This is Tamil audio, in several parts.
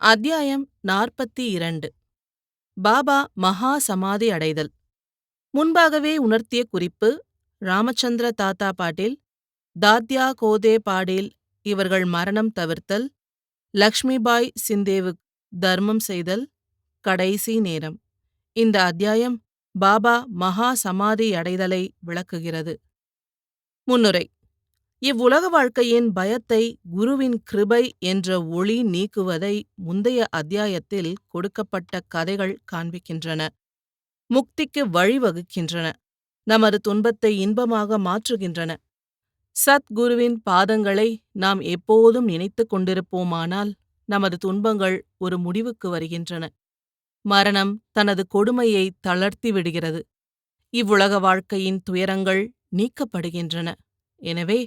அத்தியாயம் நாற்பத்தி இரண்டு. பாபா மகா சமாதி அடைதல். முன்பாகவே உணர்த்திய குறிப்பு ராமச்சந்திர தாத்தா பாட்டீல் தாத்யா கோதே பாடீல் இவர்கள் மரணம் தவிர்த்தல் லக்ஷ்மிபாய் சிந்தேவு தர்மம் செய்தல் கடைசி நேரம். இந்த அத்தியாயம் பாபா மகா சமாதி அடைதலை விளக்குகிறது. முன்னுரை இவ்வுலக வாழ்க்கையின் பயத்தை குருவின் கிருபை என்ற ஒளி நீக்குவதை முந்தைய அத்தியாயத்தில் கொடுக்கப்பட்ட கதைகள் காண்பிக்கின்றன. முக்திக்கு வழிவகுக்கின்றன நமது துன்பத்தை இன்பமாக மாற்றுகின்றன. சத்குருவின் பாதங்களை நாம் எப்போதும் நினைத்து கொண்டிருப்போமானால் நமது துன்பங்கள் ஒரு முடிவுக்கு வருகின்றன. மரணம் தனது கொடுமையை தளர்த்தி விடுகிறது. இவ்வுலக வாழ்க்கையின் துயரங்கள் நீக்கப்படுகின்றன. எனவே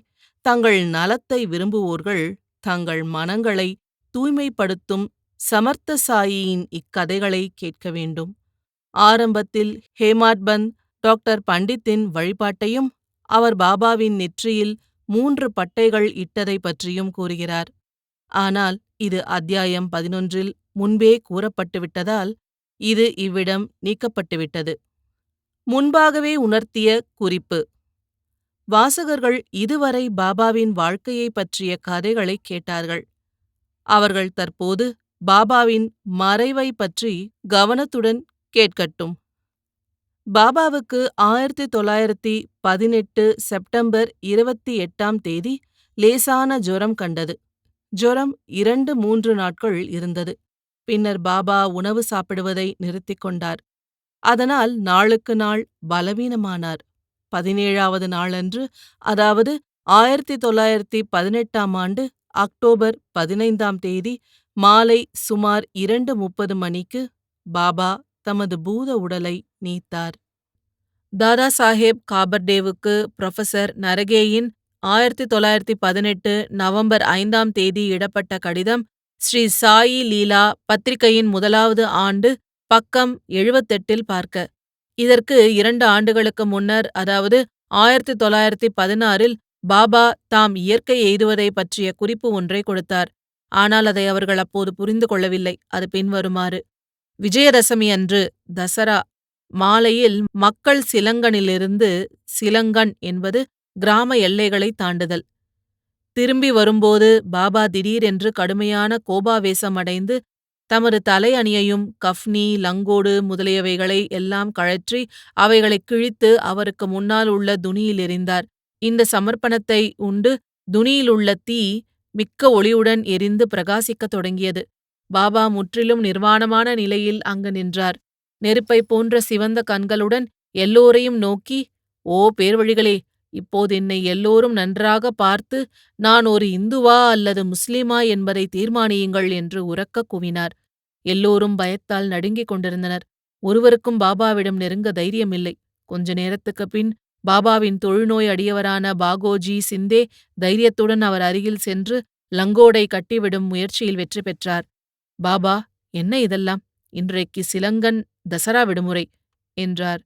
தங்கள் நலத்தை விரும்புவோர்கள் தங்கள் மனங்களை தூய்மைப்படுத்தும் சமர்த்த சாயியின் இக்கதைகளை கேட்க வேண்டும். ஆரம்பத்தில் ஹேமாட்பந்த் டாக்டர் பண்டித்தின் வழிபாட்டையும் அவர் பாபாவின் நெற்றியில் மூன்று பட்டைகள் இட்டதை பற்றியும் கூறுகிறார். ஆனால் இது அத்தியாயம் பதினொன்றில் முன்பே கூறப்பட்டுவிட்டதால் இது இவ்விடம் நீக்கப்பட்டுவிட்டது. முன்பாகவே உணர்த்திய குறிப்பு. வாசகர்கள் இதுவரை பாபாவின் வாழ்க்கையை பற்றிய கதைகளை கேட்டார்கள். அவர்கள் தற்போது பாபாவின் மறைவை பற்றி கவனத்துடன் கேட்கட்டும். பாபாவுக்கு ஆயிரத்தி தொள்ளாயிரத்தி பதினெட்டு செப்டம்பர் இருபத்தி எட்டாம் தேதி லேசான ஜுரம் கண்டது. ஜுரம் இரண்டு மூன்று நாட்கள் இருந்தது. பின்னர் பாபா உணவு சாப்பிடுவதை நிறுத்திக் கொண்டார். அதனால் நாளுக்கு நாள் பலவீனமானார். பதினேழாவது நாளன்று அதாவது ஆயிரத்தி தொள்ளாயிரத்தி பதினெட்டாம் ஆண்டு அக்டோபர் பதினைந்தாம் தேதி மாலை சுமார் இரண்டு முப்பது மணிக்கு பாபா தமது பூத உடலை நீத்தார். தாதா சாஹேப் காபர்டேவுக்கு புரொஃபசர் நரகேயின் ஆயிரத்தி தொள்ளாயிரத்தி பதினெட்டு நவம்பர் ஐந்தாம் தேதி இடப்பட்ட கடிதம் ஸ்ரீ சாயி லீலா பத்திரிகையின் முதலாவது ஆண்டு பக்கம் எழுபத்தெட்டில் பார்க்க. இதற்கு இரண்டு ஆண்டுகளுக்கு முன்னர் அதாவது ஆயிரத்தி தொள்ளாயிரத்தி பதினாறில் பாபா தாம் இயற்கை எய்துவதை பற்றிய குறிப்பு ஒன்றை கொடுத்தார். ஆனால் அதை அவர்கள் அப்போது புரிந்து கொள்ளவில்லை. அது பின்வருமாறு விஜயதசமி அன்று தசரா மாலையில் மக்கள் சிலங்கனிலிருந்து சிலங்கன் என்பது கிராம எல்லைகளை தாண்டுதல். திரும்பி வரும்போது பாபா திடீரென்று கடுமையான கோபாவேசம் அடைந்து தமது தலை அணியையும் கஃப்னி லங்கோடு முதலியவைகளை எல்லாம் கழற்றி அவைகளை கிழித்து அவருக்கு முன்னால் உள்ள துணியில் எறிந்தார். இந்த சமர்ப்பணத்தை உண்டு துணியிலுள்ள தீ மிக்க ஒளியுடன் எரிந்து பிரகாசிக்கத் தொடங்கியது. பாபா முற்றிலும் நிர்வாணமான நிலையில் அங்கு நின்றார். நெருப்பை போன்ற சிவந்த கண்களுடன் எல்லோரையும் நோக்கி ஓ பேர்வழிகளே இப்போது என்னை எல்லோரும் நன்றாக பார்த்து நான் ஒரு இந்துவா அல்லது முஸ்லிமா என்பதை தீர்மானியுங்கள் என்று உரக்க கூவினார். எல்லோரும் பயத்தால் நடுங்கிக் கொண்டிருந்தனர். ஒருவருக்கும் பாபாவிடம் நெருங்க தைரியமில்லை. கொஞ்ச நேரத்துக்கு பின் பாபாவின் தொழுநோய் அடியவரான பாகோஜி சிந்தே தைரியத்துடன் அவர் அருகில் சென்று லங்கோடை கட்டிவிடும் முயற்சியில் வெற்றி பெற்றார். பாபா என்ன இதெல்லாம்? இன்றைக்கு சிலங்கன் தசரா விடுமுறை என்றார்.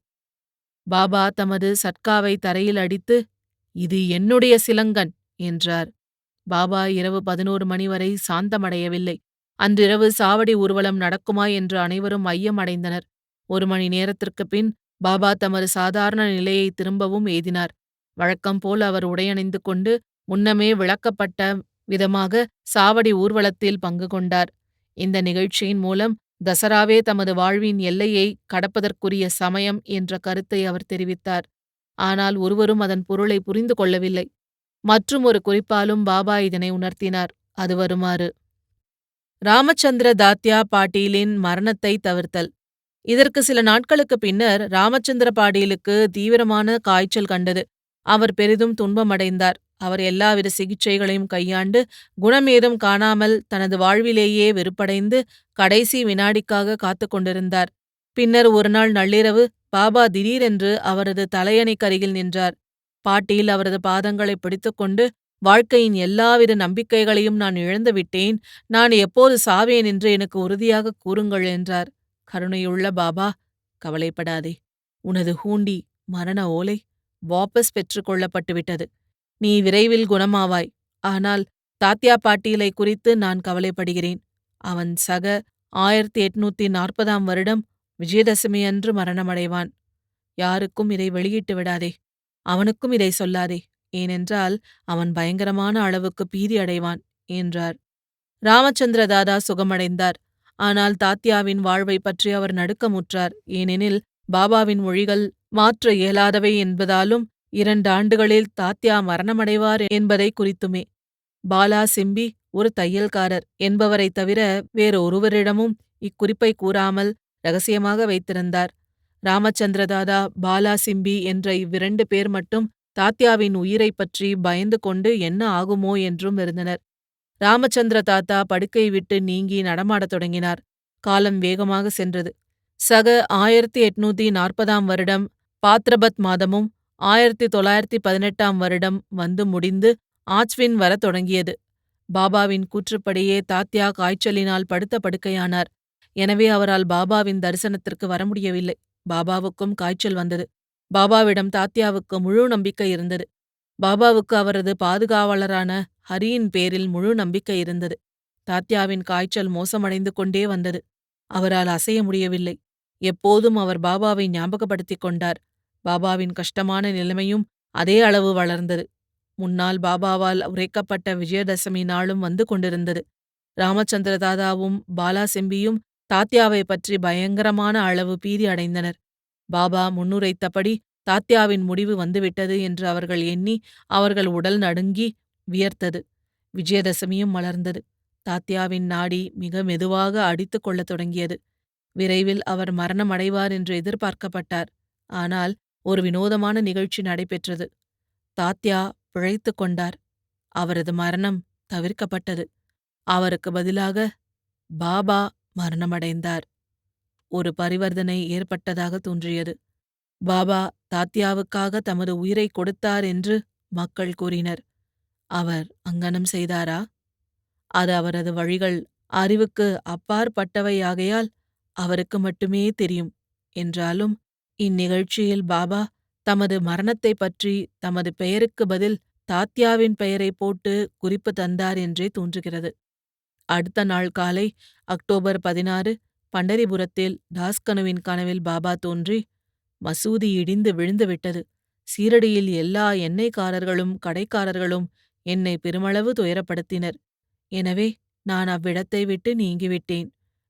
பாபா தமது சட்காவை தரையில் அடித்து இது என்னுடைய சிலங்கன் என்றார். பாபா இரவு பதினோரு மணி வரை சாந்தமடையவில்லை. அன்றிரவு சாவடி ஊர்வலம் நடக்குமா என்று அனைவரும் ஐயம் அடைந்தனர். ஒரு மணி நேரத்திற்குப் பின் பாபா தமது சாதாரண நிலையை திரும்பவும் எய்தினார். வழக்கம் போல் அவர் உடையணிந்து கொண்டு முன்னமே விளக்கப்பட்ட விதமாக சாவடி ஊர்வலத்தில் பங்கு கொண்டார். இந்த நிகழ்ச்சியின் மூலம் தசராவே தமது வாழ்வின் எல்லையை கடப்பதற்குரிய சமயம் என்ற கருத்தை அவர் தெரிவித்தார். ஆனால் ஒருவரும் அதன் பொருளை புரிந்து கொள்ளவில்லை. மற்றும் ஒரு குறிப்பாலும் பாபா இதனை உணர்த்தினார். அது வருமாறு. ராமச்சந்திர தாத்யா பாட்டீலின் மரணத்தை தவிர்த்தல். இதற்கு சில நாட்களுக்கு பின்னர் ராமச்சந்திர பாடீலுக்கு தீவிரமான காய்ச்சல் கண்டது. அவர் பெரிதும் துன்பமடைந்தார். அவர் எல்லாவித சிகிச்சைகளையும் கையாண்டு குணமேதும் காணாமல் தனது வாழ்விலேயே வெறுப்படைந்து கடைசி வினாடிக்காக காத்து கொண்டிருந்தார். பின்னர் ஒருநாள் நள்ளிரவு பாபா திடீரென்று அவரது தலையணைக்கருகில் நின்றார். பாட்டியில் அவரது பாதங்களை பிடித்துக்கொண்டு வாழ்க்கையின் எல்லாவித நம்பிக்கைகளையும் நான் இழந்துவிட்டேன் நான் எப்போது சாவேன் என்று எனக்கு உறுதியாக கூறுங்கள் என்றார். கருணையுள்ள பாபா கவலைப்படாதே. உனது ஹூண்டி மரண ஓலை வாபஸ் பெற்றுக் கொள்ளப்பட்டுவிட்டது. நீ விரைவில் குணமாவாய். ஆனால் தாத்யா பாட்டீலை குறித்து நான் கவலைப்படுகிறேன். அவன் சக ஆயிரத்தி எட்நூத்தி நாற்பதாம் வருடம் விஜயதசமியன்று மரணமடைவான். யாருக்கும் இதை வெளியிட்டு விடாதே. அவனுக்கும் இதை சொல்லாதே. ஏனென்றால் அவன் பயங்கரமான அளவுக்கு பீதி அடைவான் என்றார். ராமச்சந்திர தாதா சுகமடைந்தார். ஆனால் தாத்யாவின் வாழ்வை பற்றி அவர் நடுக்கமுற்றார். ஏனெனில் பாபாவின் மொழிகள் மாற்ற இயலாதவை என்பதாலும் இரண்டு ஆண்டுகளில் தாத்யா மரணமடைவார் என்பதை குறித்துமே. பாலா சிம்பி ஒரு தையல்காரர் என்பவரைத் தவிர வேறொருவரிடமும் இக்குறிப்பை கூறாமல் ரகசியமாக வைத்திருந்தார். ராமச்சந்திர தாதா பாலா சிம்பி என்ற இவ்விரண்டு பேர் மட்டும் தாத்யாவின் உயிரைப் பற்றி பயந்து கொண்டு என்ன ஆகுமோ என்றும் இருந்தனர் ராமச்சந்திர தாத்தா படுக்கை விட்டு நீங்கி நடமாடத் தொடங்கினார். காலம் வேகமாக சென்றது. சக ஆயிரத்தி எட்நூத்தி நாற்பதாம் வருடம் பாத்ரபத் மாதமும் ஆயிரத்தி தொள்ளாயிரத்தி பதினெட்டாம் வருடம் வந்து முடிந்து ஆச்வின் வரத் தொடங்கியது. பாபாவின் கூற்றுப்படியே தாத்யா காய்ச்சலினால் படுத்த படுக்கையானார். எனவே அவரால் பாபாவின் தரிசனத்திற்கு வர முடியவில்லை. பாபாவுக்கும் காய்ச்சல் வந்தது. பாபாவிடம் தாத்யாவுக்கு முழு நம்பிக்கை இருந்தது. பாபாவுக்கு அவரது பாதுகாவலரான ஹரியின் பேரில் முழு நம்பிக்கை இருந்தது. தாத்யாவின் காய்ச்சல் மோசமடைந்து கொண்டே வந்தது. அவரால் அசைய முடியவில்லை. எப்போதும் அவர் பாபாவை ஞாபகப்படுத்திக் கொண்டார். பாபாவின் கஷ்டமான நிலைமையும் அதே அளவு வளர்ந்தது. முன்னால் பாபாவால் உரைக்கப்பட்ட விஜயதசமி நாளும் வந்து கொண்டிருந்தது. ராமச்சந்திர தாதாவும் பாலா செம்பியும் தாத்யாவை பற்றி பயங்கரமான அளவு பீதி அடைந்தனர். பாபா முன்னுரைத்தபடி தாத்யாவின் முடிவு வந்துவிட்டது என்று அவர்கள் எண்ணி அவர்கள் உடல் நடுங்கி வியர்த்தது. விஜயதசமியும் மலர்ந்தது. தாத்யாவின் நாடி மிக மெதுவாக அடித்துக் கொள்ளத் தொடங்கியது. விரைவில் அவர் மரணமடைவார் என்று எதிர்பார்க்கப்பட்டார். ஆனால் ஒரு வினோதமான நிகழ்ச்சி நடைபெற்றது. தாத்யா பிழைத்து கொண்டார். அவரது மரணம் தவிர்க்கப்பட்டது. அவருக்கு பதிலாக பாபா மரணமடைந்தார். ஒரு பரிவர்த்தனை ஏற்பட்டதாக தோன்றியது. பாபா தாத்யாவுக்காக தமது உயிரை கொடுத்தார் என்று மக்கள் கூறினர். அவர் அங்கனம் செய்தாரா? அது அவரது வழிகள் அறிவுக்கு அப்பாற்பட்டவையாகையால் அவருக்கு மட்டுமே தெரியும். என்றாலும் இந்நிகழ்ச்சியில் பாபா தமது மரணத்தை பற்றி தமது பெயருக்கு பதில் தாத்யாவின் பெயரை போட்டு குறிப்பு தந்தார் என்றே தோன்றுகிறது. அடுத்த நாள் காலை அக்டோபர் பதினாறு பண்டரிபுரத்தில் தாஸ்கனுவின் கனவில் பாபா தோன்றி மசூதி இடிந்து விழுந்துவிட்டது சீரடியில் எல்லா எண்ணெய்க்காரர்களும் கடைக்காரர்களும் என்னை பெருமளவு துயரப்படுத்தினர். எனவே நான் அவ்விடத்தை விட்டு நீங்கிவிட்டேன்.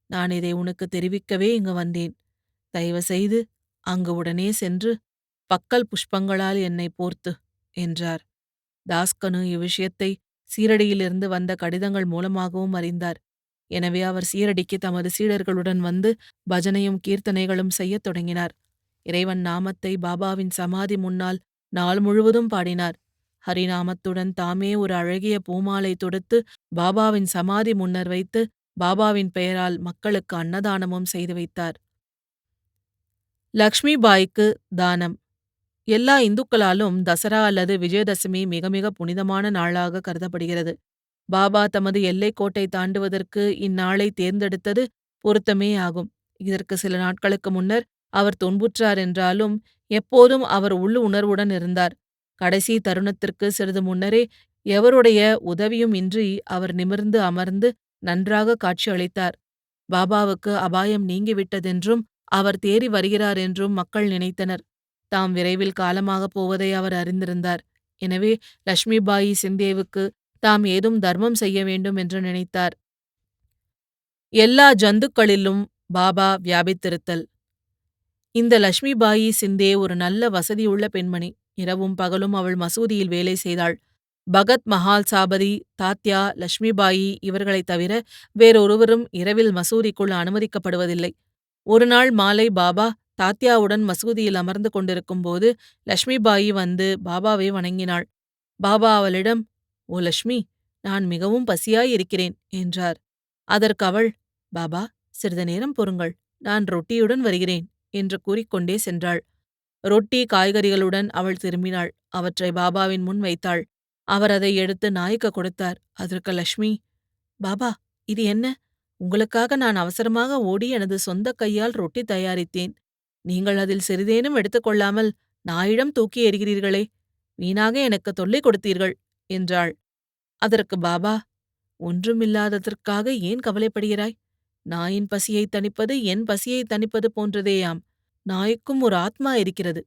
நான் இதை உனக்கு தெரிவிக்கவே இங்கு வந்தேன். தயவு செய்து அங்கு உடனே சென்று பக்கல் புஷ்பங்களால் என்னை போர்த்து என்றார். தாஸ்கனு இவ்விஷயத்தை சீரடியிலிருந்து வந்த கடிதங்கள் மூலமாகவும் அறிந்தார். எனவே அவர் சீரடிக்கு தமது சீடர்களுடன் வந்து பஜனையும் கீர்த்தனைகளும் செய்யத் தொடங்கினார். இறைவன் நாமத்தை பாபாவின் சமாதி முன்னால் நாள் முழுவதும் பாடினார். ஹரிநாமத்துடன் தாமே ஒரு அழகிய பூமாலை தொடுத்து பாபாவின் சமாதி முன்னர் வைத்து பாபாவின் பெயரால் மக்களுக்கு அன்னதானமும் செய்து வைத்தார். லக்ஷ்மிபாய்க்கு தானம். எல்லா இந்துக்களாலும் தசரா அல்லது விஜயதசமி மிக மிக புனிதமான நாளாக கருதப்படுகிறது. பாபா தமது எல்லைக்கோட்டை தாண்டுவதற்கு இந்நாளை தேர்ந்தெடுத்தது பொருத்தமே ஆகும். இதற்கு சில நாட்களுக்கு முன்னர் அவர் துன்புற்றார் என்றாலும் எப்போதும் அவர் உள்ளு உணர்வுடன் இருந்தார். கடைசி தருணத்திற்கு சிறிது முன்னரே எவருடைய உதவியும் இன்றி அவர் நிமிர்ந்து அமர்ந்து நன்றாக காட்சியளித்தார். பாபாவுக்கு அபாயம் நீங்கிவிட்டதென்றும் அவர் தேறி வருகிறார் என்றும் மக்கள் நினைத்தனர். தாம் விரைவில் காலமாகப் போவதை அவர் அறிந்திருந்தார். எனவே லட்சுமிபாயி சிந்தேவுக்கு தாம் ஏதும் தர்மம் செய்ய வேண்டும் என்று நினைத்தார். எல்லா ஜந்துக்களிலும் பாபா வியாபித்திருத்தல். இந்த லட்சுமிபாயி சிந்தே ஒரு நல்ல வசதியுள்ள பெண்மணி. இரவும் பகலும் அவள் மசூதியில் வேலை செய்தாள். பகத் மஹால் சாபதி தாத்யா லட்சுமிபாயி இவர்களைத் தவிர வேறொருவரும் இரவில் மசூதிக்குள் அனுமதிக்கப்படுவதில்லை. ஒருநாள் மாலை பாபா தாத்யாவுடன் மசூதியில் அமர்ந்து கொண்டிருக்கும்போது லட்சுமிபாயி வந்து பாபாவை வணங்கினாள். பாபா அவளிடம் ஓ லட்சுமி நான் மிகவும் பசியாயிருக்கிறேன் என்றார். அதற்கு அவள் பாபா சிறிது நேரம் பொறுங்கள் நான் ரொட்டியுடன் வருகிறேன் என்று கூறிக்கொண்டே சென்றாள். ரொட்டி காய்கறிகளுடன் அவள் திரும்பினாள். அவற்றை பாபாவின் முன் வைத்தாள். அவர் அதை எடுத்து நாய்க்கு கொடுத்தார். அதற்கு லட்சுமி பாபா இது என்ன? உங்களுக்காக நான் அவசரமாக ஓடி எனது சொந்த கையால் ரொட்டி தயாரித்தேன். நீங்கள் அதில் சிறிதேனும் எடுத்துக்கொள்ளாமல் நாயிடம் தூக்கி எறிகிறீர்களே வீணாக எனக்கு தொல்லை கொடுத்தீர்கள் என்றாள். அதற்கு பாபா ஒன்றுமில்லாததற்காக ஏன் கவலைப்படுகிறாய்? நாயின் பசியைத் தணிப்பது என் பசியைத் தணிப்பது போன்றதேயாம். நாய்க்கும் ஒரு ஆத்மா இருக்கிறது.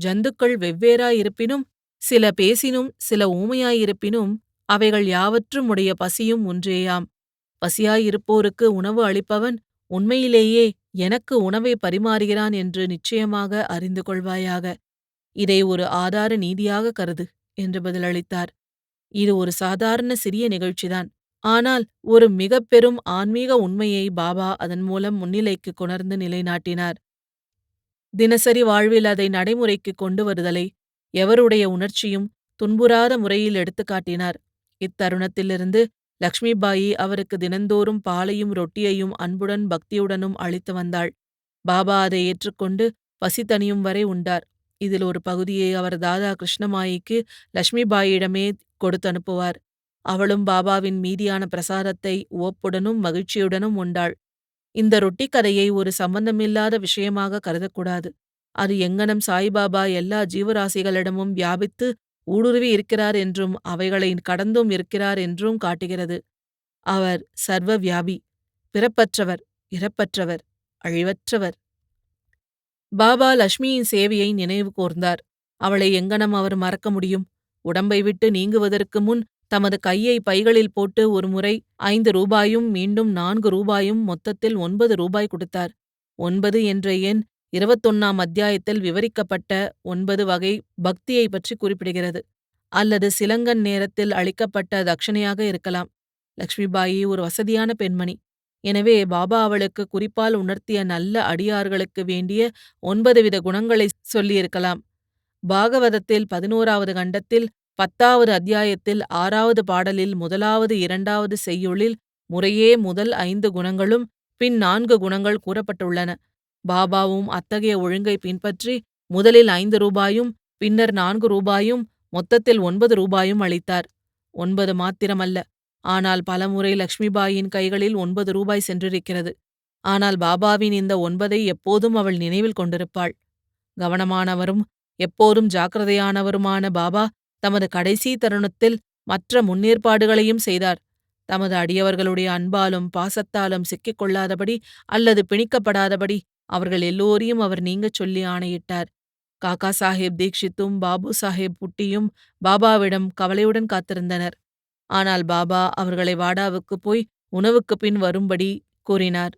ஜந்துக்கள் வெவ்வேறாயிருப்பினும் சில பேசினும் சில ஊமையாயிருப்பினும் அவைகள் யாவற்றும் உடைய பசியும் ஒன்றேயாம். பசியாயிருப்போருக்கு உணவு அளிப்பவன் உண்மையிலேயே எனக்கு உணவை பரிமாறுகிறான் என்று நிச்சயமாக அறிந்து கொள்வாயாக. இதை ஒரு ஆதார நீதியாக கருது என்று பதிலளித்தார். இது ஒரு சாதாரண சிறிய நிகழ்ச்சிதான். ஆனால் ஒரு மிகப்பெரும் ஆன்மீக உண்மையை பாபா அதன் மூலம் முன்னிலைக்கு கொணர்ந்து நிலைநாட்டினார். தினசரி வாழ்வில் அதை நடைமுறைக்கு கொண்டு வருதலை எவருடைய உணர்ச்சியும் துன்புறாத முறையில் எடுத்துக் காட்டினார் இத்தருணத்திலிருந்து லக்ஷ்மிபாயி அவருக்கு தினந்தோறும் பாலையும் ரொட்டியையும் அன்புடன் பக்தியுடனும் அளித்து வந்தாள். பாபா அதை ஏற்றுக்கொண்டு பசி வரை உண்டார். இதில் ஒரு பகுதியை அவர் தாதா கிருஷ்ணமாயிக்கு லட்சுமிபாயிடமே கொடுத்து அனுப்புவார். அவளும் பாபாவின் மீதியான பிரசாதத்தை ஓப்புடனும் மகிழ்ச்சியுடனும் உண்டாள். இந்த ரொட்டி கதையை ஒரு சம்பந்தமில்லாத விஷயமாக கருதக்கூடாது. அது எங்கனம் சாய்பாபா எல்லா ஜீவராசிகளிடமும் வியாபித்து ஊடுருவி இருக்கிறார் என்றும் அவைகளை கடந்தும் இருக்கிறார் என்றும் காட்டுகிறது. அவர் சர்வ வியாபி பிறப்பற்றவர் இறப்பற்றவர் அழிவற்றவர். பாபா லட்சுமியின் சேவையை நினைவு கூர்ந்தார். அவளை எங்கனம் அவர் மறக்க முடியும்? உடம்பை விட்டு நீங்குவதற்கு முன் தமது கையை பைகளில் போட்டு ஒரு முறை ஐந்து ரூபாயும் மீண்டும் நான்கு ரூபாயும் மொத்தத்தில் ஒன்பது ரூபாய் கொடுத்தார். ஒன்பது என்ற எண் இருபத்தொன்னாம் அத்தியாயத்தில் விவரிக்கப்பட்ட ஒன்பது வகை பக்தியை பற்றி குறிப்பிடுகிறது. அல்லது சிலங்கன் நேரத்தில் அளிக்கப்பட்ட தட்சணையாக இருக்கலாம். லக்ஷ்மிபாயி ஒரு வசதியான பெண்மணி. எனவே பாபா அவளுக்கு குறிப்பால் உணர்த்திய நல்ல அடியார்களுக்கு வேண்டிய ஒன்பது வித குணங்களை சொல்லியிருக்கலாம். பாகவதத்தில் பதினோராவது கண்டத்தில் பத்தாவது அத்தியாயத்தில் ஆறாவது பாடலில் முதலாவது இரண்டாவது செய்யுளில் முறையே முதல் ஐந்து குணங்களும் பின் நான்கு குணங்கள் கூறப்பட்டுள்ளன. பாபாவும் அத்தகைய ஒழுங்கை பின்பற்றி முதலில் ஐந்து ரூபாயும் பின்னர் நான்கு ரூபாயும் மொத்தத்தில் ஒன்பது ரூபாயும் அளித்தார். ஒன்பது மாத்திரமல்ல. ஆனால் பலமுறை லக்ஷ்மிபாயின் கைகளில் ஒன்பது ரூபாய் சென்றிருக்கிறது. ஆனால் பாபாவின் இந்த ஒன்பதை எப்போதும் அவள் நினைவில் கொண்டிருப்பாள். கவனமானவரும் எப்போதும் ஜாக்கிரதையானவருமான பாபா தமது கடைசி தருணத்தில் மற்ற முன்னேற்பாடுகளையும் செய்தார். தமது அடியவர்களுடைய அன்பாலும் பாசத்தாலும் சிக்கிக் கொள்ளாதபடி அல்லது பிணிக்கப்படாதபடி அவர்கள் எல்லோரையும் அவர் நீங்கச் சொல்லி ஆணையிட்டார். காக்கா சாஹேப் தீக்ஷித்தும் பாபு சாஹேப் புட்டியும் பாபாவிடம் கவலையுடன் காத்திருந்தனர். ஆனால் பாபா அவர்களை வாடாவுக்கு போய் உணவுக்கு பின் வரும்படி கூறினார்.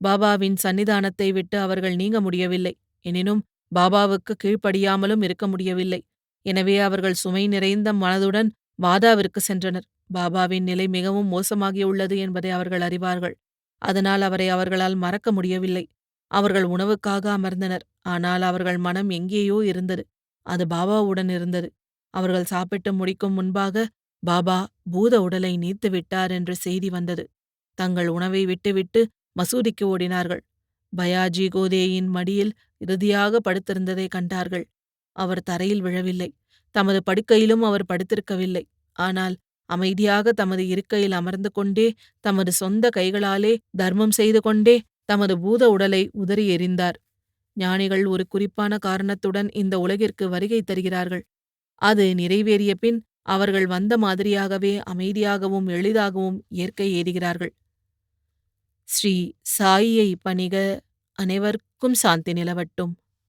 பாபாவின் சன்னிதானத்தை விட்டு அவர்கள் நீங்க முடியவில்லை. எனினும் பாபாவுக்கு கீழ்ப்படியாமலும் இருக்க முடியவில்லை. எனவே அவர்கள் சுமை நிறைந்த மனதுடன் வாதாவிற்கு சென்றனர். பாபாவின் நிலை மிகவும் மோசமாகியுள்ளது என்பதை அவர்கள் அறிவார்கள். அதனால் அவரை அவர்களால் மறக்க முடியவில்லை. அவர்கள் உணவுக்காக அமர்ந்தனர். ஆனால் அவர்கள் மனம் எங்கேயோ இருந்தது. அது பாபாவுடன் இருந்தது. அவர்கள் சாப்பிட்டு முடிக்கும் முன்பாக பாபா பூத உடலை நீத்து விட்டார் என்ற செய்தி வந்தது. தங்கள் உணவை விட்டுவிட்டு மசூதிக்கு ஓடினார்கள். பயாஜி கோதேயின் மடியில் இறுதியாக படுத்திருந்ததை கண்டார்கள். அவர் தரையில் விழவில்லை. தமது படுக்கையிலும் அவர் படுத்திருக்கவில்லை. ஆனால் அமைதியாக தமது இருக்கையில் அமர்ந்து கொண்டே தமது சொந்த கைகளாலே தர்மம் செய்து கொண்டே தமது பூத உடலை உதறி எறிந்தார். ஞானிகள் ஒரு குறிப்பான காரணத்துடன் இந்த உலகிற்கு வருகை தருகிறார்கள். அது நிறைவேறிய பின் அவர்கள் வந்த மாதிரியாகவே அமைதியாகவும் எளிதாகவும் இயற்கை ஏறுகிறார்கள். ஸ்ரீ சாயியை பணிக அனைவருக்கும் சாந்தி நிலவட்டும்.